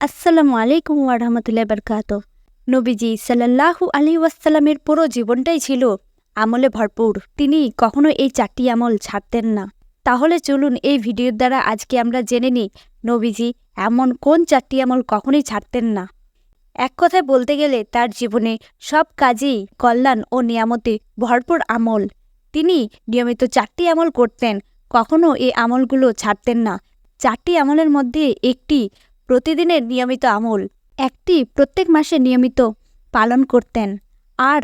আসসালামু আলাইকুম ওয়ারহমতুল্লাহ বরকাত নবীজি সাল্লাল্লাহু আলী ওয়াসাল্লামের পুরো জীবনটাই ছিল আমলে ভরপুর তিনি কখনো এই চারটি আমল ছাড়তেন না তাহলে চলুন এই ভিডিওর দ্বারা আজকে আমরা জেনে নিই নবীজি এমন কোন চারটি আমল কখনোই ছাড়তেন না এক কথায় বলতে গেলে তার জীবনে সব কাজেই কল্যাণ ও নিয়ামতে ভরপুর আমল তিনি নিয়মিত চারটি আমল করতেন কখনো এই আমলগুলো ছাড়তেন না চারটি আমলের মধ্যে একটি প্রতিদিনের নিয়মিত আমল। একটি প্রত্যেক মাসে নিয়মিত পালন করতেন। আর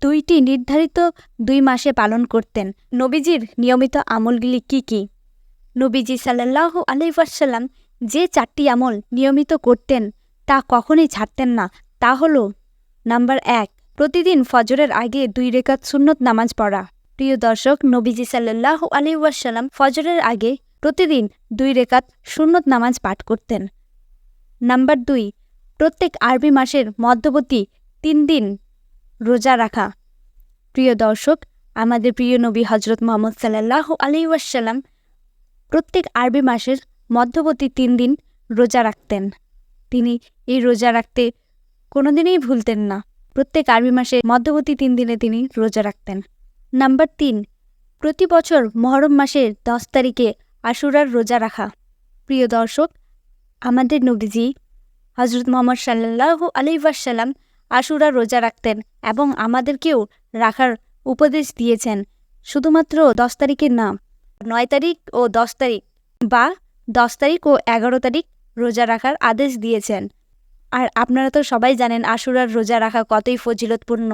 দুইটি নির্ধারিত দুই মাসে পালন করতেন। নবীজির নিয়মিত আমলগুলি কি কি? নবীজি সাল্লাল্লাহু আলাইহি যে চারটি আমল নিয়মিত করতেন, তা কখনই ছাড়তেন না। তা হল, নাম্বার এক, প্রতিদিন ফজরের আগে দুই রেখাত সুন্নত নামাজ পড়া। প্রিয় দর্শক, নবীজি সাল্লাল্লাহু আলাইহি ওয়াসাল্লাম ফজরের আগে প্রতিদিন দুই রেখাত সুন্নত নামাজ পাঠ করতেন। নাম্বার দুই, প্রত্যেক আরবি মাসের মধ্যবর্তী তিন দিন রোজা রাখা। প্রিয় দর্শক, আমাদের প্রিয় নবী হজরত মোহাম্মদ সাল্লাহ আলী ওয়াসাল্লাম প্রত্যেক আরবি মাসের মধ্যবর্তী তিন দিন রোজা রাখতেন। তিনি এই রোজা রাখতে কোনোদিনই ভুলতেন না। প্রত্যেক আরবি মাসে মধ্যবর্তী তিন দিনে তিনি রোজা রাখতেন। নাম্বার তিন, প্রতি বছর মহরম মাসের দশ তারিখে আশুরার রোজা রাখা। প্রিয় দর্শক আমাদের নবীজি হজরত মোহাম্মদ সাল্লাহ আলি ওয়াসাল্লাম আশুরা রোজা রাখতেন এবং আমাদেরকেও রাখার উপদেশ দিয়েছেন। শুধুমাত্র দশ তারিখের নাম, নয় তারিখ ও দশ তারিখ বা দশ তারিখ ও এগারো তারিখ রোজা রাখার আদেশ দিয়েছেন। আর আপনারা তো সবাই জানেন আশুরার রোজা রাখা কতই ফজিলতপূর্ণ।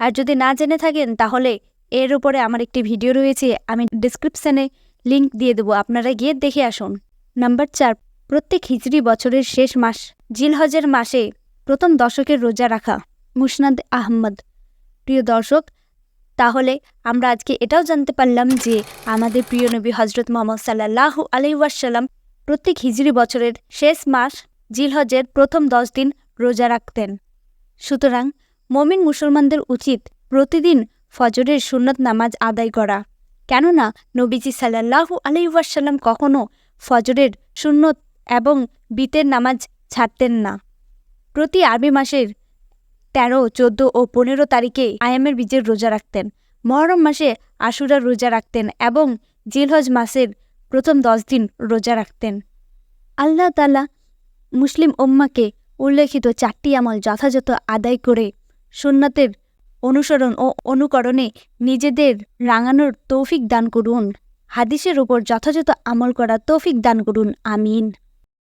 আর যদি না জেনে থাকেন তাহলে এর উপরে আমার একটি ভিডিও রয়েছে, আমি ডিসক্রিপশানে লিংক দিয়ে দেবো, আপনারা গিয়ে দেখে আসুন। নাম্বার চার প্রত্যেক হিজড়ি বছরের শেষ মাস, জিলহজের মাসে প্রথম দশকের রোজা রাখা মুসনাদ আহমদ। প্রিয় দর্শক, তাহলে আমরা আজকে এটাও জানতে পারলাম যে আমাদের প্রিয় নবী হজরত মোহাম্মদ সাল্লাহ আলি ওয়াসাল্লাম প্রত্যেক হিজড়ি বছরের শেষ মাস, জিলহজের প্রথম দশ দিন রোজা রাখতেন। সুতরাং মমিন মুসলমানদের উচিত প্রতিদিন ফজরের সুন্নত নামাজ আদায় করা। কেননা নবীজি সাল্লাহু আলি ওয়াসাল্লাম কখনও ফজরের সুন্নত এবং বিতের নামাজ ছাড়তেন না। প্রতি আরবি মাসের তেরো, চোদ্দ ও পনেরো তারিখে আয়ামের বীজের রোজা রাখতেন। মহরম মাসে আশুরার রোজা রাখতেন এবং জিলহজ মাসের প্রথম দশ দিন রোজা রাখতেন। আল্লাহ তালা মুসলিম ওম্মাকে উল্লেখিত চারটি আমল যথাযথ আদায় করে সুন্নতের অনুসরণ ও অনুকরণে নিজেদের রাঙানোর তৌফিক দান করুন। হাদিসের উপর যথাযথ আমল করা তৌফিক দান করুন। আমিন।